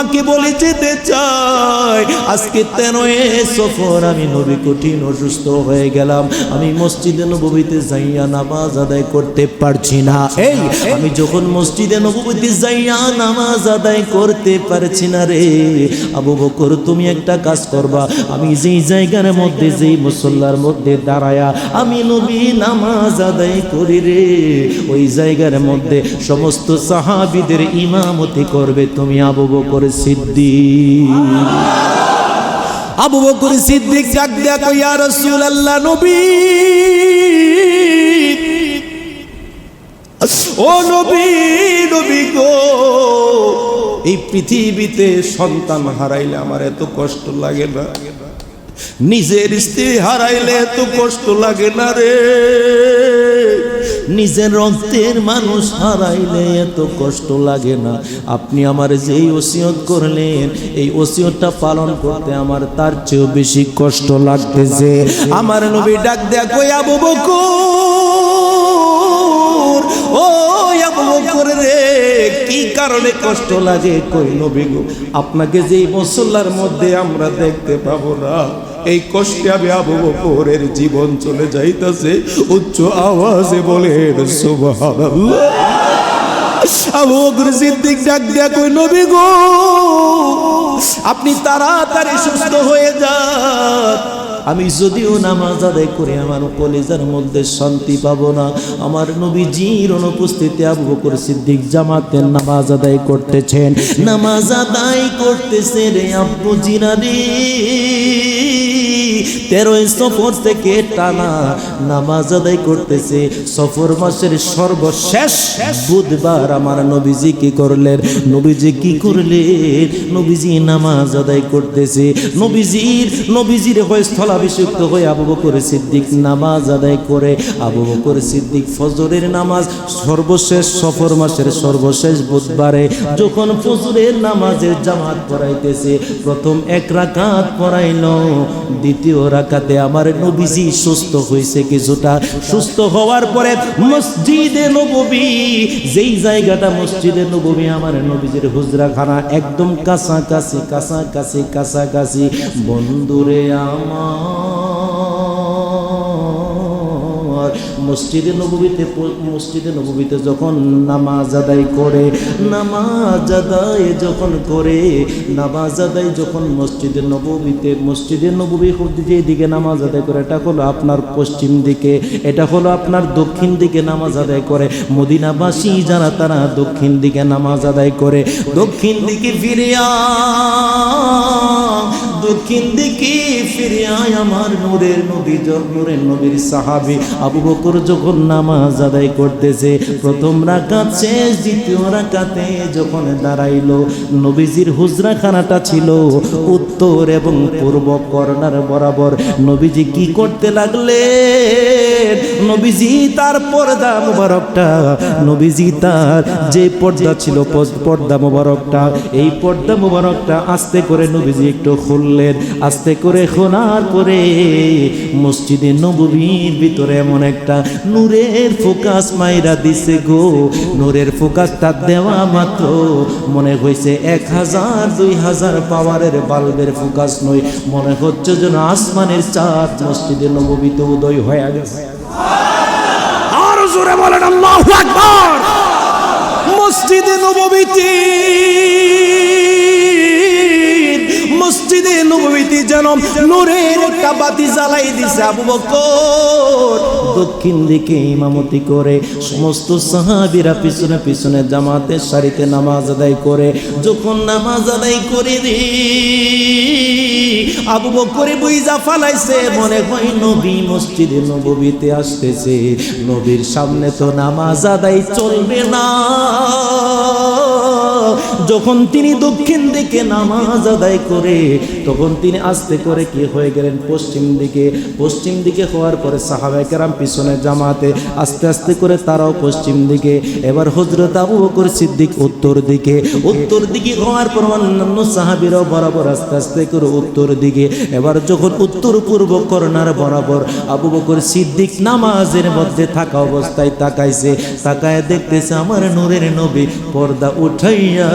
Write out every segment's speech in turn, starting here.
তোমাকে বলে যেতে চাই। আজকে তেরো সফর, আমি নবী কঠিন অসুস্থ হয়ে গেলাম। আমি মসজিদে নবীতে যাইয়া নামাজ আদায় করতে পারছি না। এই, আমি যখন মসজিদে নবীতে যাইয়া নামাজ আদায় করতে পারছি না রে। আবু বকর, তুমি একটা কাজ করবা। আমি যেই জায়গার মধ্যে, যেই মুসল্লার মধ্যে দাঁড়ায়া আমি নবী নামাজ আদায় করি রে। ওই জায়গার মধ্যে সমস্ত সাহাবিদের ইমামতি করবে তুমি, আবু বকর সিদ্দিক। আবু বকর সিদ্দিক ডাক দেয়া কই রসুল আল্লাহ নবী। ও নবী নবী গো, এই পৃথিবীতে সন্তান হারাইলে আমার এত কষ্ট লাগে না। নিজের স্ত্রী হারাইলে এত কষ্ট লাগে না রে। নিজের রক্তের মানুষ হারাইলে এত কষ্ট লাগে না। আপনি আমার যেই ওসিয়ত করলেন, এই ওসিয়তটা পালন করতে আমার তার চেয়েও বেশি কষ্ট লাগতেছে। আমার নবী ডাক কই আবু বকর? ও আবু বকর রে, কি কারণে কষ্ট লাগে? কই নবী গো, আপনাকে যেই মুসল্লার মধ্যে আমরা দেখতে পাবো না। এই কষ্টে আমি আবু বকরের জীবন চলে যাইতাছে, উচ্চ আওয়াজে বলেন সিদ্দিক দেয়া কই গো, আপনি তাড়াতাড়ি সুস্থ হয়ে যান। আমি যদিও নামাজ আদায় করে আমার কলেজার মধ্যে শান্তি পাবো না, আমার নবীজির অনুপস্থিতি আবু বকর সিদ্দিক জামাতের নামাজ আদায় করতেছেন। নামাজ আদায় করতেছে রে আব্বু জিনারে তেরোই সফর থেকে টানা নামাজ আদায় করতেছে। সফর মাসের সর্বশেষ বুধবার আমার নবীজি কি করলেন? নবীজি কি করলেন? নবীজি নামাজ আদায় করতেছে। নবীজির নবীজির হয়ে স্থলাভিষিক্ত হয়ে আবু বকর সিদ্দিক নামাজ আদায় করে। আবু বকর সিদ্দিক ফজরের নামাজ সর্বশেষ, সফর মাসের সর্বশেষ বুধবারে যখন ফজরের নামাজের জামাত পড়াইতেছে, প্রথম এক রাকাত পড়াইল, দ্বিতীয় রাকাতে আমার নবীজি সুস্থ হয়েছে কিছুটা সুস্থ হওয়ার পরে মসজিদে নবী যেই জায়গাটা মসজিদে নবী আমার নবীজির হুজরাখানা একদম কাছাকাছি কাছাকাছি কাছাকাছি। বন্ধুরে আমার মসজিদে নবীতে মসজিদে নবীতে যখন নামাজ আদায় করে, নামাজ আদায় যখন করে, নামাজ আদায় যখন মসজিদে নবীতে মসজিদে নবী যে দিকে নামাজ আদায় করে, এটা হলো আপনার পশ্চিম দিকে, এটা হলো আপনার দক্ষিণ দিকে নামাজ আদায় করে। মদিনাবাসী যারা, তারা দক্ষিণ দিকে নামাজ আদায় করে। দক্ষিণ দিকে ফিরিয়া দক্ষিণ দিকে ফিরে আয় আমার নূরের নবী নূরের নবীর সাহাবী। আবু বকর যখন নামাজ আদায় করতেছে, প্রথম রাকাত শেষ, দ্বিতীয় রাকাতে যখন দাঁড়াইলো, নবীজির হুজরাখানাটা ছিল উত্তর এবং পূর্ব কর্নার বরাবর। নবীজি কি করতে লাগলে নবীজি তার পর্দা মোবারকটা, নবীজি তার যে পর্দা ছিল পর্দা মোবারকটা, এই পর্দা মোবারকটা আস্তে করে নবীজি একটু খুললেন। আস্তে করে খোলার পরে মসজিদে নববীর ভিতরে এমন একটা নূরের ফোকাস মাইরা দিছে গো। নূরের ফোকাসটা দেওয়া মাত্র মনে হয়েছে এক হাজার, দুই হাজার পাওয়ারের বাল্বের ফোকাস নয়। মনে হচ্ছে যেন আসমানের চাঁদ মসজিদে নববীতে উদয় হয়ে গেছে। জোরে মসজিদে নববীতে মসজিদে যেন নূরের একটা বাতি জ্বালাই দিছে আবু বকর। দক্ষিণ দিকে ইমামতি করে, সমস্ত সাহাবীরা পিছনে পিছনে জামাতের সারিতে নামাজ আদায় করে, যখন নামাজ আদায় করে দি, আবু বকরে বুইজা ফালাইছে, মনে হয় নবী মসজিদে নববীতে আসতেছে। নবীর সামনে তো নামাজ আদায় চলবে না। যখন তিনি দক্ষিণ দিকে নামাজ আদায় করে, তখন তিনি আস্তে করে কি হয়ে গেলেন? পশ্চিম দিকে পশ্চিম দিকে হওয়ার পরে সাহাবায়ে কেরাম পিছনে জামাতে আস্তে আস্তে করে তারাও পশ্চিম দিকে। এবার হজরত আবু বকর সিদ্দিক উত্তর দিকে। উত্তর দিকে হওয়ার পর অন্যান্য সাহাবিরাও বরাবর আস্তে আস্তে করে উত্তর দিকে। এবার যখন উত্তর পূর্ব করোনার বরাবর আবু বকর সিদ্দিক নামাজের মধ্যে থাকা অবস্থায় তাকাইছে, তাকায় দেখতেছে আমার নূরের নবী পর্দা উঠাই তাকাইয়া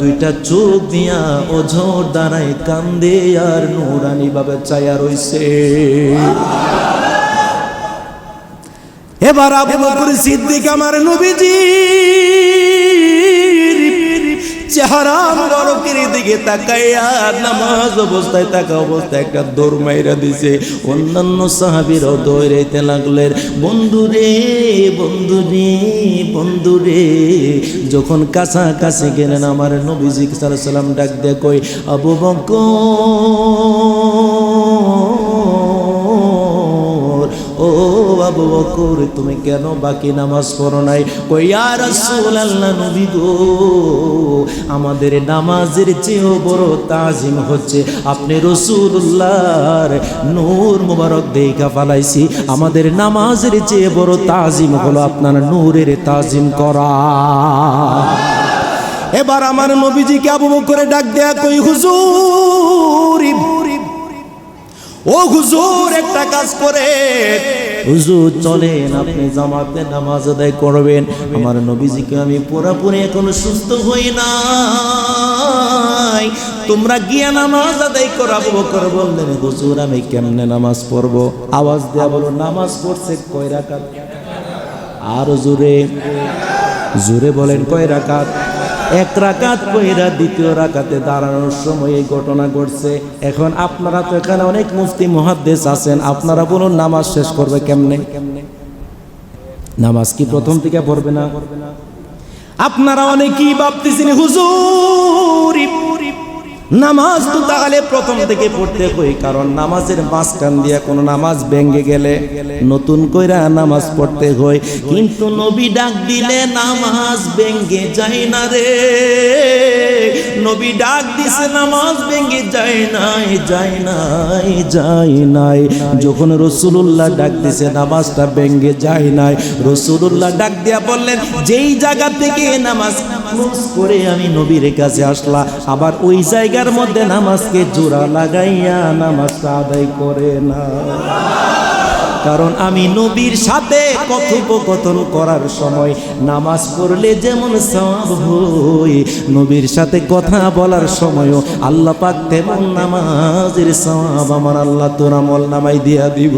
দুইটা চোখ দিয়া অঝোর দাঁড়ায় কান্দে আর নুরানি বাবা চায়া রইছে। এবার আবু বকর সিদ্দিক আমার নবীজি চেহারা বরকের দিকে নামাজ অবস্থায় অবস্থায় একটা দৌড় মাইরা দিছে। অন্যান্য বন্ধু রে বন্ধু রে বন্ধু রে। যখন কাছাকাছি গেলেন, আমার নবীজি সাল্লাম ডাক কই আবু বকর বকর তুমি কেন বাকি নামাজ পড়ো নাই? কইয়া রাসূল আল্লাহ নবী গো, আমাদের নামাজের চেয়েও বড় তাজিম হচ্ছে আপনি রসুল্লাহর নূর মুবারক দেখা ফালাইছি। আমাদের নামাজের চেয়ে বড় তাজিম হলো আপনার নূরের তাজিম করা। এবার আমার নবীজিকে আবু বকরে ডাক দেয়া কই হুজুর, ও হুজুর, একটা কাজ করে। হুজুর, চলেন, আপনি জামাতে নামাজ আদায় করবেন। আমার নবীজিকে আমি পুরাপুরি এখনও সুস্থ হই না তোমরা গিয়া নামাজ আদায় করাবো বকর বললেন, হুজুর, আমি কেমনে নামাজ পড়ব? আওয়াজ দেয়া বলো নামাজ পড়ছে কয় রাকাত? আর জোরে জোরে বলেন, কয় রাকাত? এক রাকাত কইরা দ্বিতীয় রাকাতে দাঁড়ানোর সময় এই ঘটনা ঘটছে। এখন আপনারা তো এখানে অনেক মুফতি মহাদ্দেশ আছেন। আপনারা বলুন, নামাজ শেষ করবে কেমনে? নামাজ কি প্রথম থেকে পড়বে না? আপনারা অনেকেই ভাবতেছেন, হুজুর নামাজ তো তাহলে প্রথম থেকে পড়তে হই কারণ নামাজের মাঝখান দিয়ে কোনো নামাজ ভেঙ্গে গেলে নতুন কইরা নামাজ পড়তে হয়। কিন্তু নবী ডাক দিলে নামাজ ভেঙ্গে যায় না রে। নবী ডাক দিছে, নামাজ ভেঙ্গে যায় নাই যায় নাই যায় নাই। যখন রসুলুল্লাহ ডাক দিছে, নামাজটা ভেঙ্গে যায় নাই। রসুলুল্লাহ ডাক দিয়া বললেন, যেই জায়গা থেকে নামাজ করে আমি নবীর কাছে আসলাম আবার ওই জায়গার মধ্যে নামাজকে জোড়া লাগাইয়া নামাজটা আদায় করে না। কারণ আমি নবীর সাথে কথোপকথন করার সময় নামাজ পড়লে যেমন সওয়াব হয় নবীর সাথে কথা বলার সময়ও আল্লাহ পাক তেমন নামাজের সওয়াব আমার আল্লাহ তোর আমল নামাই দিয়া দিব।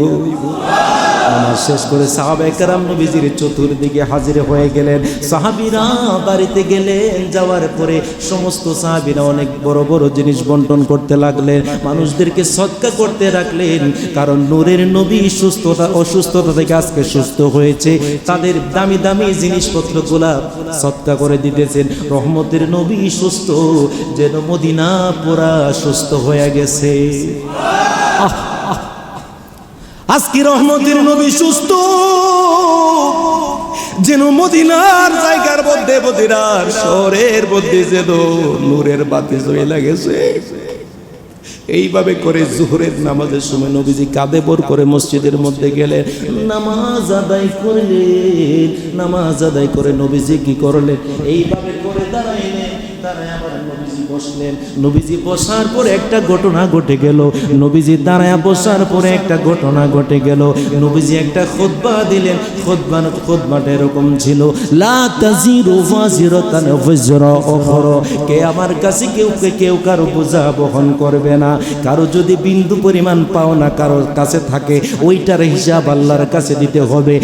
শেষ করে সাহাবে কারাম নবীজির চতুর্দিকে হাজির হয়ে গেলেন। সাহাবিরা বাড়িতে গেলেন, যাওয়ার পরে সমস্ত সাহাবিরা অনেক বড় বড় জিনিস বন্টন করতে লাগলেন, মানুষদেরকে সৎকা করতে রাখলেন কারণ নূরের নবী সুস্থতা, অসুস্থতা থেকে আজকে সুস্থ হয়েছে। তাদের দামি দামি জিনিসপত্র জিনিসপত্রগুলা সৎকা করে দিতেছেন। রহমতের নবী সুস্থ, যেন মদিনা পুরা সুস্থ হয়ে গেছে। আহ! আজকে রহমতের নবী সুস্থ। যেন মদিনার জায়গার মধ্যে, মদিনার শহরের মধ্যে যেন নূরের বাতি জ্বলে গেছে এইভাবে করে জোহরের নামাজের সময় নবীজি কাঁদে বর করে মসজিদের মধ্যে গেলেন। নামাজ আদায় করলেন, নামাজ আদায় করে নবীজি কি করলেন? এইভাবে করে দাঁড়াইলেন দাঁড়ায় আবার নবীজি বসলেন। নবীজি বসার পরে একটা ঘটনা ঘটে গেল। নবীজি দাঁড়ায় বসার পরে একটা ঘটনা ঘটে গেল। নবীজি একটা খুতবা দিলেন। খুতবা খুতবাটা এরকম ছিল কে আমার কাছে কেউ কেউ কারও বোঝা বহন করবে না। কারও যদি বিন্দু পরিমাণ পাও না কারোর কাছে থাকে, ওইটার হিসাব আল্লাহর কাছে দিতে হবে।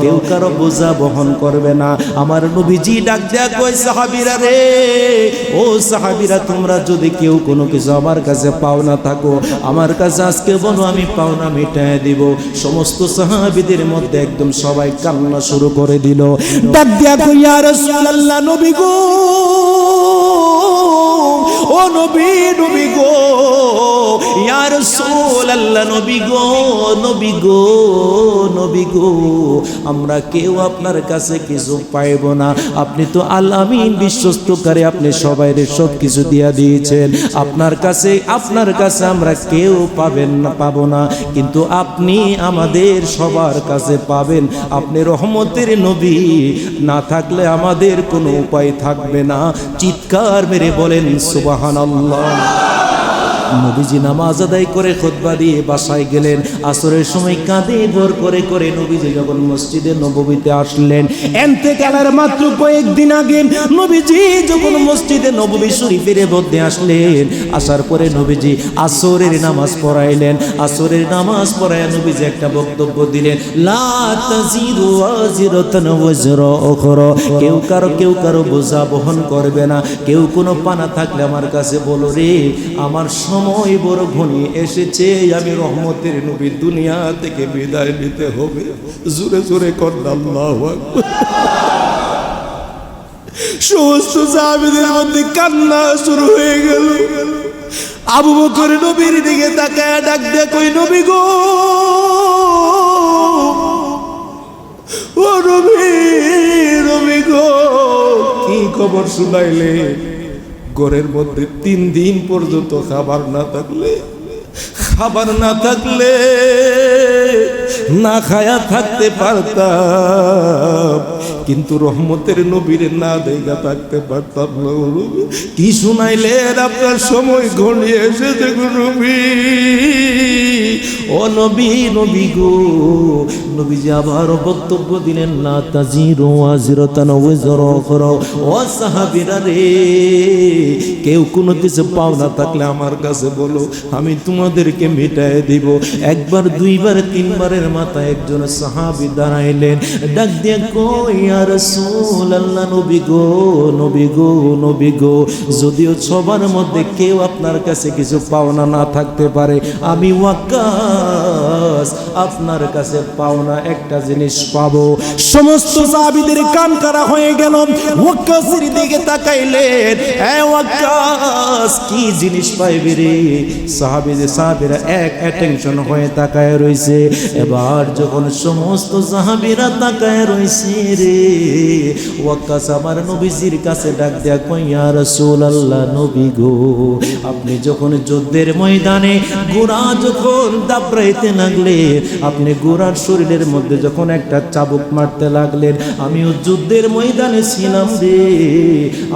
কেউ কারও বোঝা বহন করবে না। আমার নবীজি ডাক দেয়া কই সাহাবিরা রে, ও সাহাবিরা, তোমরা যদি কেউ কোনো কিছু আমার কাছে পাওনা থাকো, আমার কাছে আজকে বলো, আমি পাওনা মিটায় দিব। সমস্ত সাহাবিদের মধ্যে একদম সবাই কান্না শুরু করে দিল। ডাক দেয়া কই রাসূলুল্লাহ, নবী গো ও নবী নবী গো, ইয়া রাসূলুল্লাহ, নবী গো নবী গো নবী গো, আমরা কেউ আপনার কাছে কিছু পাইব না। আপনি তো আলামিন বিশ্বস্তকারী আপনি সবাইরে সব কিছু দিয়া দিয়েছেন। আপনার কাছে আপনার কাছে আমরা কেউ পাবেন না, পাবো না। কিন্তু আপনি আমাদের সবার কাছে পাবেন। আপনি রহমতের নবী, না থাকলে আমাদের কোনো উপায় থাকবে না। চিৎকার মেরে বলেন সুবাহান আল্লাহ নবীজি নামাজ আদায় করে খোদবা দিয়ে বাসায় গেলেন। আসরের সময় কাঁদে ভর করে করে নবীজি যখন মসজিদে নববীতে আসলেন, এনতে কালার মাত্র কয়েকদিন আগে নবীজি যখন মসজিদে নববী শরীফের মধ্যে আসলেন, আসার পরে নবীজি আসরের নামাজ পড়াইলেন। আসরের নামাজ পড়ায় নবীজি একটা বক্তব্য দিলেন কেউ কারও কেউ কারও বোঝা বহন করবে না। কেউ কোনো পানা থাকলে আমার কাছে বলো রে, আমার সময় বড় ঘনিয়ে এসেছে, আমি রহমতের নবী দুনিয়া থেকে বিদায় নিতে হবে। জোরে জোরে কন্যা আল্লাহু আকবার। সমস্ত সাহাবীদের মধ্যে কান্না শুরু হয়ে গেল। আবু ডাক নবী গো গো, কি খবর শুনাইলে? ঘরের মধ্যে তিন দিন পর্যন্ত খাবার না থাকলে খাবার না থাকলে না খায়া থাকতে পারতাম। কিন্তু রহমতের নবীর না দেখা থাকতে পারতাম কি শুনাইলেন আপনার সময় ঘনিয়ে এসেছে গো নবী ও নবী নবী গো নবীজি আবার বক্তব্য দিলেন না তাজিরু আজিরাতান ওয়াজরা উখরা। ও সাহাবীরা রে, কেউ কোনো কিছু পাও না থাকলে আমার কাছে বলো, আমি তোমাদেরকে মিটায় দিব। একবার, দুইবার, তিনবারের মাথায় একজন সাহাবী দাঁড়াইলেন। ডাক দিয়ে কই ইয়া রাসূলুল্লাহ, নবী গো নবী গো নবী গো, যদিও সবার মধ্যে কেউ আপনার কাছে কিছু পাওনা না থাকতে পারে, আমি ওয়াক্কাস আপনার কাছে পাওনা একটা জিনিস পাবো। সমস্ত সাহাবীদের কান কারা হয়ে গেল। ওয়াক্কাসের দিকে তাকাইলেন। এ ওয়াক্কাস, কি জিনিস পাইবে রে? সাহাবীদের, সাহাবীরা এক অ্যাটেনশন হয়ে তাকায় রইছে। এবার যখন সমস্ত সাহাবীরা তাকায় রইছে রে, ওয়াক্কাস আমার নবীজির কাছে ডাক দেয়া কই ইয়া রাসূলুল্লাহ, নবী গো, আপনি যখন যুদ্ধের ময়দানে ঘোড়া যখন দাবড়াইতে লাগলে আপনি ঘোড়ার শরীরের মধ্যে যখন একটা চাবুক মারতে লাগলেন, আমিও যুদ্ধের ময়দানে ছিলাম রে।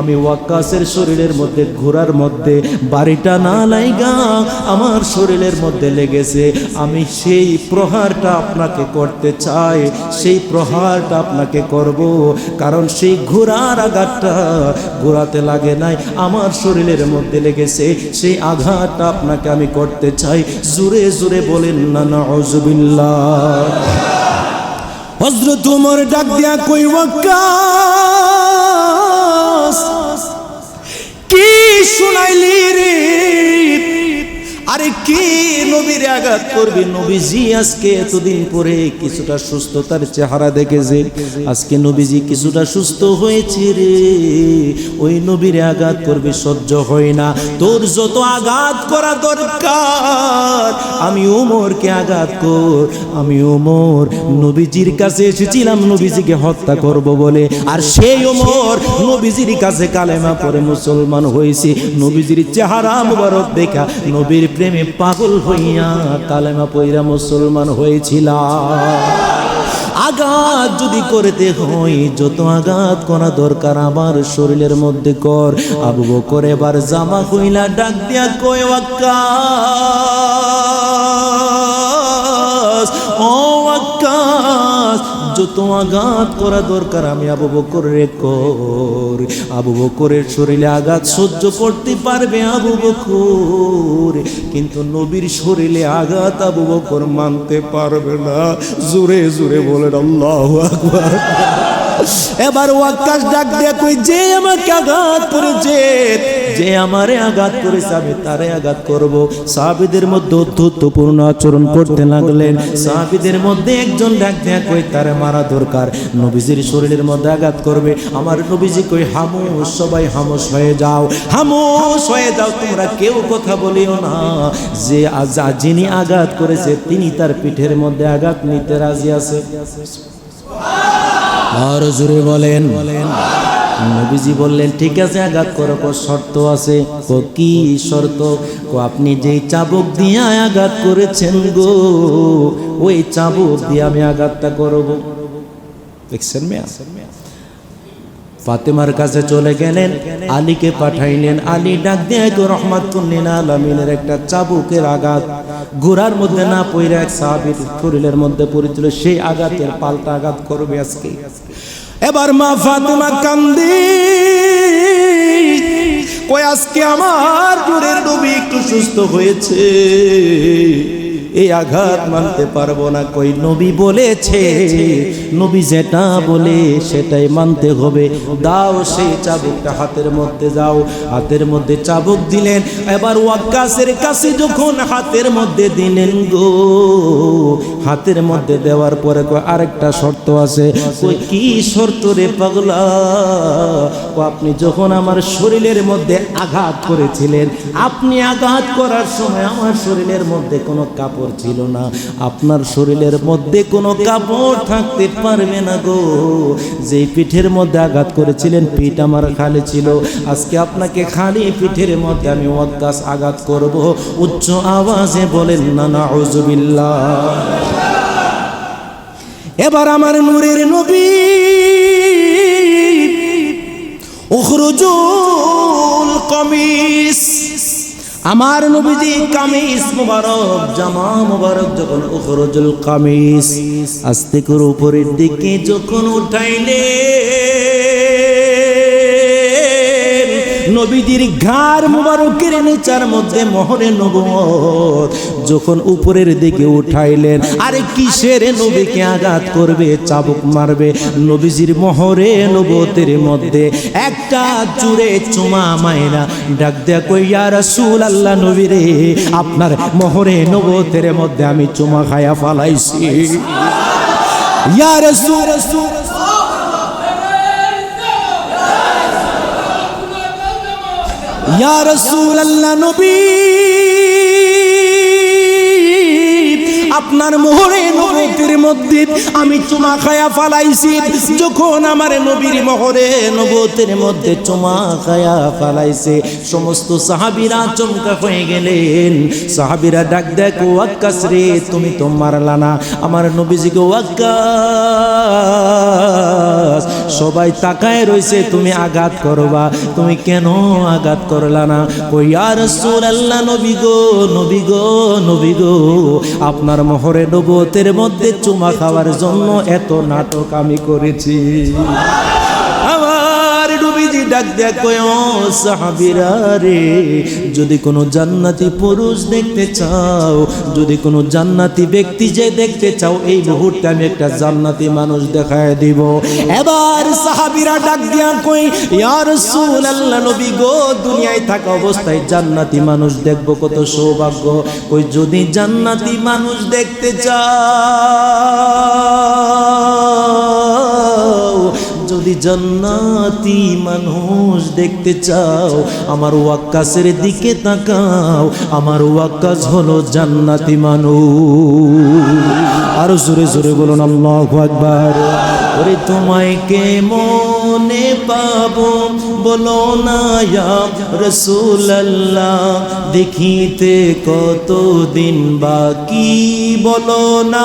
আমি ওয়াক্কাসের শরীরের মধ্যে, ঘোড়ার মধ্যে, বাড়িটা না লাইগা, আমার শরীরের মধ্যে লেগেছে। আমি সেই প্রহারটা আপনাকে করতে চাই, সেই প্রহারটা আপনাকে করব। কারণ সেই ঘোড়ার আঘাতটা ঘোড়াতে লাগে নাই, আমার শরীরের মধ্যে লেগেছে। সেই আঘাতটা আপনাকে আমি করতে চাই। জোরে জোরে বলেন, না না হজরত উমর ডাক দিয়া কই কি শুনাইলি রে? আরে কে নবীর আঘাত করবে? নবীজি আজকে এতদিন পরে কিছুটা সুস্থতার চেহারা দেখেছে। আজকে নবীজি কিছুটা সুস্থ হয়েছে রে। ওই নবীর আঘাত করবে সহ্য হয় না। তোর যত আঘাত করা দরকার, আমি ওমরকে আঘাত কর। আমি ওমর নবীজির কাছে এসেছিলাম, নবীজিকে হত্যা করব বলে। আর সেই ওমর নবীজির কাছে কালেমা পরে মুসলমান হয়েছে। নবীজির চেহারা মুবারক দেখা, নবীর প্রেমে পাগল হইয়া কালেমা পইরা মুসলমান হয়েছিলাম আঘাত যদি করতে হয়, যত আঘাত করা দরকার আমার শরীরের মধ্যে কর। আবু করে এবার জামা কইলা ডাক দিয়া কয় যত আঘাত করা দরকার, আমি আবু বকরের কর। আবু বকরের শরীরে আঘাত সহ্য করতে পারবে আবু বকর, কিন্তু নবীর শরীরে আঘাত আবু বকর মানতে পারবে না। জোরে জোরে বলেন, আল্লাহু আকবার। এবার ওয়াক্কাস ডাক দিয়ে কই, যে আমাকে আঘাত করেছে, যে আমারে আঘাত করেছে, আমি তারে আঘাত করব। সাহাবীদের মধ্যে অত্যুত্বপূর্ণ আচরণ করতে লাগলেন। সাহাবীদের মধ্যে একজন ডাক দেয়া কই, তারে মারা দরকার, নবীজির শরীরের মধ্যে আঘাত করবে। আমার নবীজি কই হামুস সবাই হামস হয়ে যাও হামস হয়ে যাও, তোমরা কেউ কথা বলিও না। যে, যিনি আঘাত করেছে, তিনি তার পিঠের মধ্যে আঘাত নিতে রাজি আছে। আর জোরে বলেন। নবীজি বললেন, ঠিক আছে, আঘাত করো, কো শর্ত আছে, কো কি শর্ত? কো আপনি যেই চাবুক দিয়ে আঘাত করেছেন গো, ওই চাবুক দিয়ে আমি আঘাতটা করব। দেখছেন মেয়া? ফাতেমার কাছে চলে গেলেন, আলীকে পাঠাইলেন। আলী ডাক দিয়ে গো রহমাতুল্লিন আলমিনের একটা চাবুকের আঘাত। গোড়ার মধ্যে না পইরা এক সাহাবির শরীরের মধ্যে পড়েছিল, সেই আঘাতের পাল্টা আঘাত করবে আজকে। এবার মা ফাতেমা কান্দি। কই আজকে আমার নূরের নবী একটু সুস্থ হয়েছে। এই আঘাত মানতে পারব না, কই নবী বলেছে। নবী যেটা বলে সেটাই মানতে হবে। দাও সেই চাবুকটা হাতের মধ্যে যাও। হাতের মধ্যে চাবুক দিলেন, এবার ওয়াক্কাসের কাছে যখন হাতের মধ্যে দিলেন গো, হাতের মধ্যে দেওয়ার পরে আরেকটা শর্ত আছে। কই, কি শর্ত রে পাগলা? ও আপনি যখন আমার শরীরের মধ্যে আঘাত করেছিলেন, আপনি আঘাত করার সময় আমার শরীরের মধ্যে কোনো কাপড় ছিল না। আপনার শরীরের মধ্যে কোনো কাপড় থাকতে পারবে না গো। যেই পিঠের মধ্যে আঘাত করেছিলেন, পিঠ আমার খালি ছিল। আজকে আপনাকে খালি পিঠের মধ্যে আমি ওয়াক্কাস আঘাত করব। উচ্চ আওয়াজে বলেন, না না এবার আমার নূরের নবী, উখরুজুল কমিস। আমার নবীজি কামিজ মুবারক, জামা মুবারক যখন উখরুজুল কামিজ আস্তে করে উপরের দিকে যখন উঠাইলে নবীজির ঘাড় মুবারকের নিচার মধ্যে মোহরে নবুয়ত যখন উপরের দিকে উঠাইলেন আরে কিসের নবীকে আঘাত করবে চাবুক মারবে নবীজির মোহরে নবতের মধ্যে একটা জুড়ে চুমা মায়না ডাক দেয়া কইয়া রাসূল আল্লাহ নবী রে আপনার মোহরে নবতের মধ্যে আমি চুমা খায়া ফালাইছি ইয়া রাসূল রাসূল ইয়া রাসূলুল্লাহ নবী আপনার মোহরে নবতির মধ্যে আমি চুমা খায়া ফালাইছি। যখন আমার নবীর মোহরে নবতের মধ্যে চুমা খায়া ফালাইছে, সমস্ত সাহাবিরা চমকা হয়ে গেলেন। সাহাবিরা ডাক দেখ ওয়াক্কাস রে, তুমি তো মারলা না। আমার নবীজিকে ওয়াক্কাস সবাই তাকায় রয়েছে তুমি আঘাত করবা। তুমি কেন আঘাত করলা না? কই আর আল্লাহ নবী গো নবী গো নবী গো, আপনার মোহরে নবতের মধ্যে চুমা খাওয়ার জন্য এত নাটক আমি করেছি। ডাক ও সাহাবীরা রে। যদি কোনো জান্নাতি পুরুষ দেখতে চাও, যদি কোনো জান্নাতি ব্যক্তি যে দেখতে চাও, এই মুহূর্তে আমি একটা জান্নাতি মানুষ দেখায় দিব। এবার সাহাবিরা ডাক দিয়া কই ইয়া রাসূলুল্লাহ, নবী গো, দুনিয়ায় থাকা অবস্থায় জান্নাতি মানুষ দেখব, কত সৌভাগ্য। কই যদি জান্নাতি মানুষ দেখতে চাও যদি জান্নাতি মানুষ দেখতে চাও, আমার ওয়াক্কাসের দিকে তাকাও, আমার ওয়াক্কাস হলো জান্নাতি মানুষ। আরও জোরে জোরে বলুন, আল্লাহ আকবার। ওরে তোমায় কে মনে পাবো, বলো না রাসূলুল্লাহ, দেখিতে কত দিন বাকি? বলো না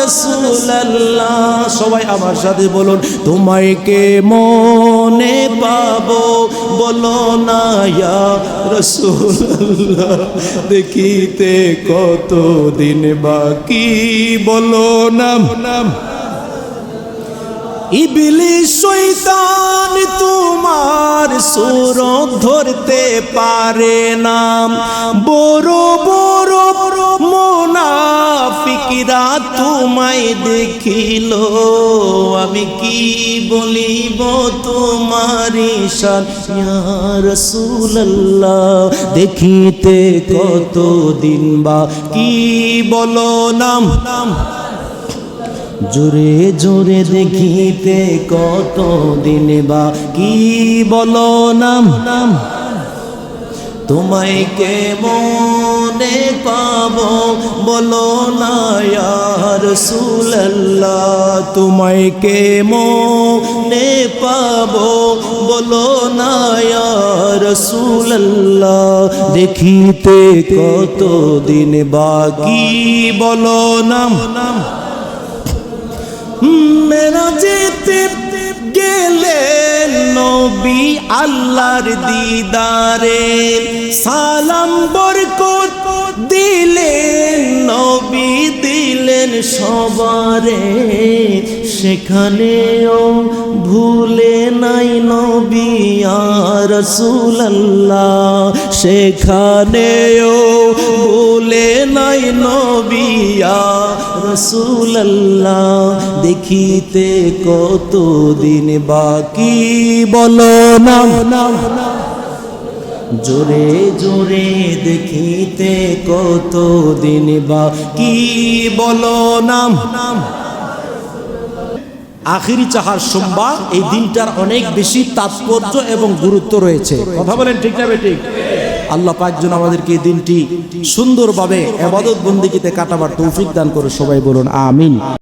রাসূলুল্লাহ, সবাই আমার সাথে বলুন, তোমায় কে মনে পাবো? বলো না রাসূলুল্লাহ, দেখিতে কত দিন বাকি? বলো না। ইবলিস শৈতান তোমার সুর ধরতে পারে না। বড় বড় মোনাফিকরা তোমায় দেখিল। আমি কি বলিব তোমার ঈশান? ইয়া দেখিতে কত দিন বা কি বলো নাম নাম? জোরে জোরে দেখিতে কত দিন বা কি বলো নাম? নাম তোমায় কে মনে পাবো বলো না ইয়ার সুল্লাহ তোমায় কে মনে পাবো বলো না ইয়ার সুল্লাহ দেখিতে কত দিন বাকি বলো নাম নাম? মেরা যেতে গেলেন নবী আল্লাহর দিদারে। সালাম বরকত দিলেন নবী, দিলেন সবারে। সেখানেও ভুলে নাই নবী রসুল্লাহ সেখানেও ভুলে নাই নবী রসুল্লাহ দেখিতে কতদিন বাকি বলো না। জোরে জোরে দেখিতে কত দিন বা কি বলো নাম আখিরি চাহার সোমবার এই দিনটার অনেক বেশি তাৎপর্য এবং গুরুত্ব রয়েছে। কথা বলেন ঠিক না ঠিক আল্লাহ পাঁচজন আমাদেরকে এই দিনটি সুন্দরভাবে এবাদত বন্দিকিতে কাটাবার তৌফিক দান করে সবাই বলুন আমিন।